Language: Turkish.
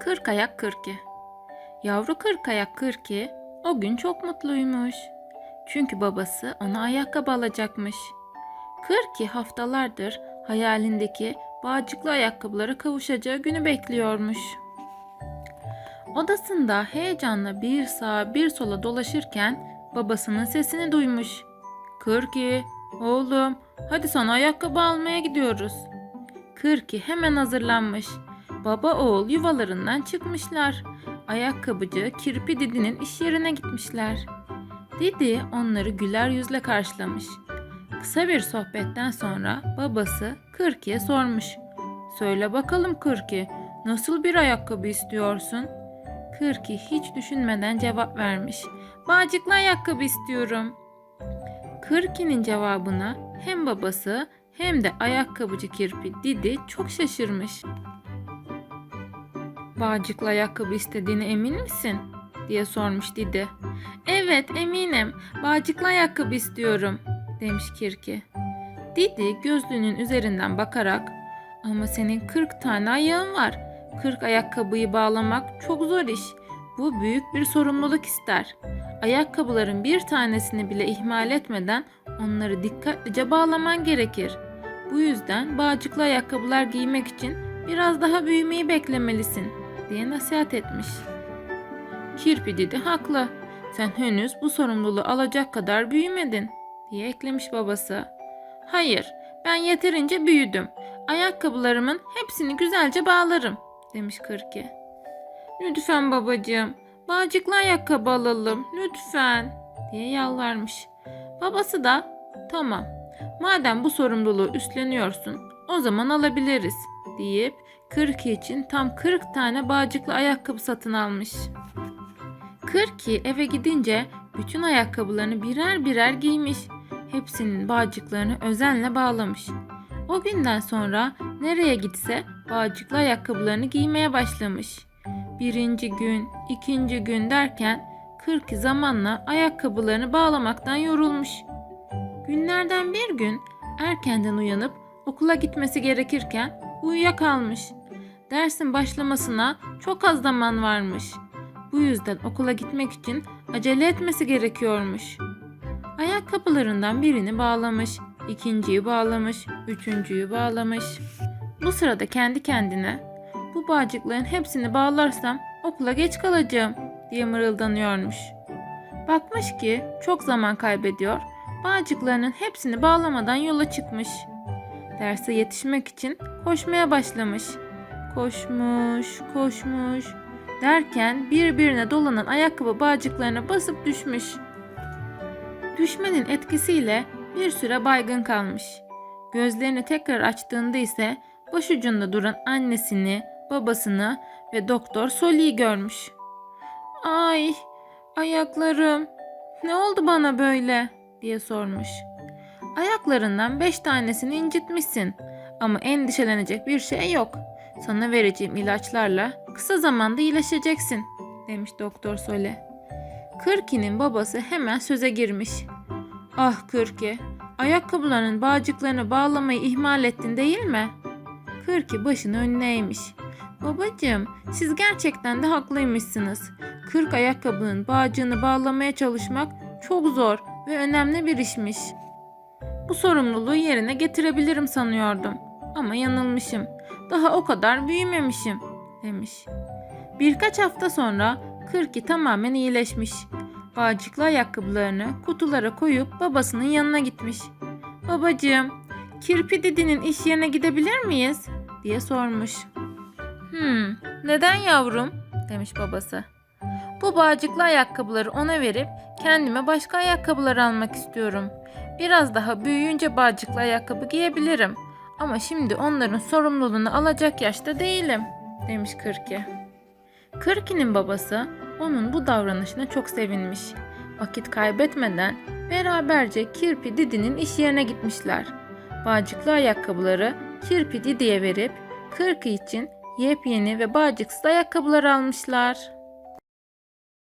Kırk ayak kırki. Yavru kırk ayak kırki o gün çok mutluymuş. Çünkü babası ona ayakkabı alacakmış. Kırki haftalardır hayalindeki bağcıklı ayakkabılara kavuşacağı günü bekliyormuş. Odasında heyecanla bir sağa bir sola dolaşırken babasının sesini duymuş. Kırki, oğlum, hadi sana ayakkabı almaya gidiyoruz. Kırki hemen hazırlanmış. Baba oğul yuvalarından çıkmışlar. Ayakkabıcı Kirpi Didi'nin iş yerine gitmişler. Didi onları güler yüzle karşılamış. Kısa bir sohbetten sonra babası Kırki'ye sormuş. Söyle bakalım Kırki, nasıl bir ayakkabı istiyorsun? Kırki hiç düşünmeden cevap vermiş. Bağcıklı ayakkabı istiyorum. Kırki'nin cevabına hem babası hem de ayakkabıcı kirpi Didi çok şaşırmış. Bağcıklı ayakkabı istediğine emin misin? diye sormuş Didi. Evet eminim. Bağcıklı ayakkabı istiyorum demiş Kirki. Didi gözlüğünün üzerinden bakarak ama senin 40 tane ayağın var. 40 ayakkabıyı bağlamak çok zor iş. Bu büyük bir sorumluluk ister. Ayakkabıların bir tanesini bile ihmal etmeden onları dikkatlice bağlaman gerekir. Bu yüzden bağcıklı ayakkabılar giymek için biraz daha büyümeyi beklemelisin diye nasihat etmiş. Kirpi dedi haklı. Sen henüz bu sorumluluğu alacak kadar büyümedin diye eklemiş babası. Hayır, ben yeterince büyüdüm. Ayakkabılarımın hepsini güzelce bağlarım demiş Kırki. Lütfen babacığım, bağcıklı ayakkabı alalım lütfen diye yalvarmış. Babası da tamam madem bu sorumluluğu üstleniyorsun o zaman alabiliriz deyip Kırki için tam 40 tane bağcıklı ayakkabı satın almış. Kırki eve gidince bütün ayakkabılarını birer birer giymiş. Hepsinin bağcıklarını özenle bağlamış. O günden sonra nereye gitse bağcıklı ayakkabılarını giymeye başlamış. Birinci gün, ikinci gün derken Kırki zamanla ayakkabılarını bağlamaktan yorulmuş. Günlerden bir gün erkenden uyanıp okula gitmesi gerekirken uyuyakalmış. Dersin başlamasına çok az zaman varmış. Bu yüzden okula gitmek için acele etmesi gerekiyormuş. Ayakkabılarından birini bağlamış, ikinciyi bağlamış, üçüncüyü bağlamış. Bu sırada kendi kendine bu bağcıkların hepsini bağlarsam okula geç kalacağım diye mırıldanıyormuş. Bakmış ki çok zaman kaybediyor, bağcıklarının hepsini bağlamadan yola çıkmış. Derse yetişmek için koşmaya başlamış. Koşmuş, koşmuş derken birbirine dolanan ayakkabı bağcıklarına basıp düşmüş. Düşmenin etkisiyle bir süre baygın kalmış. Gözlerini tekrar açtığında ise başucunda duran annesini, babasını ve doktor Soli'yi görmüş. Ay, ayaklarım. Ne oldu bana böyle? diye sormuş. Ayaklarından beş tanesini incitmişsin ama endişelenecek bir şey yok. Sana vereceğim ilaçlarla kısa zamanda iyileşeceksin demiş Doktor Sole. Kırki'nin babası hemen söze girmiş. Ah Kırki, ayakkabılarının bağcıklarını bağlamayı ihmal ettin değil mi? Kırki başını önüne eğmiş. Babacığım, siz gerçekten de haklıymışsınız. Kırk ayakkabının bağcığını bağlamaya çalışmak çok zor ve önemli bir işmiş. Bu sorumluluğu yerine getirebilirim sanıyordum. Ama yanılmışım. Daha o kadar büyümemişim, demiş. Birkaç hafta sonra Kırki tamamen iyileşmiş. Bağcıklı ayakkabılarını kutulara koyup babasının yanına gitmiş. Babacığım, Kirpi Didi'nin iş yerine gidebilir miyiz? diye sormuş. Hmm, neden yavrum? demiş babası. Bu bağcıklı ayakkabıları ona verip kendime başka ayakkabılar almak istiyorum. Biraz daha büyüyünce bağcıklı ayakkabı giyebilirim. Ama şimdi onların sorumluluğunu alacak yaşta değilim, demiş Kırki. Kırki'nin babası onun bu davranışına çok sevinmiş. Vakit kaybetmeden beraberce Kirpi Didi'nin iş yerine gitmişler. Bağcıklı ayakkabıları Kirpi Didi'ye verip Kırki için yepyeni ve bağcıksız ayakkabılar almışlar.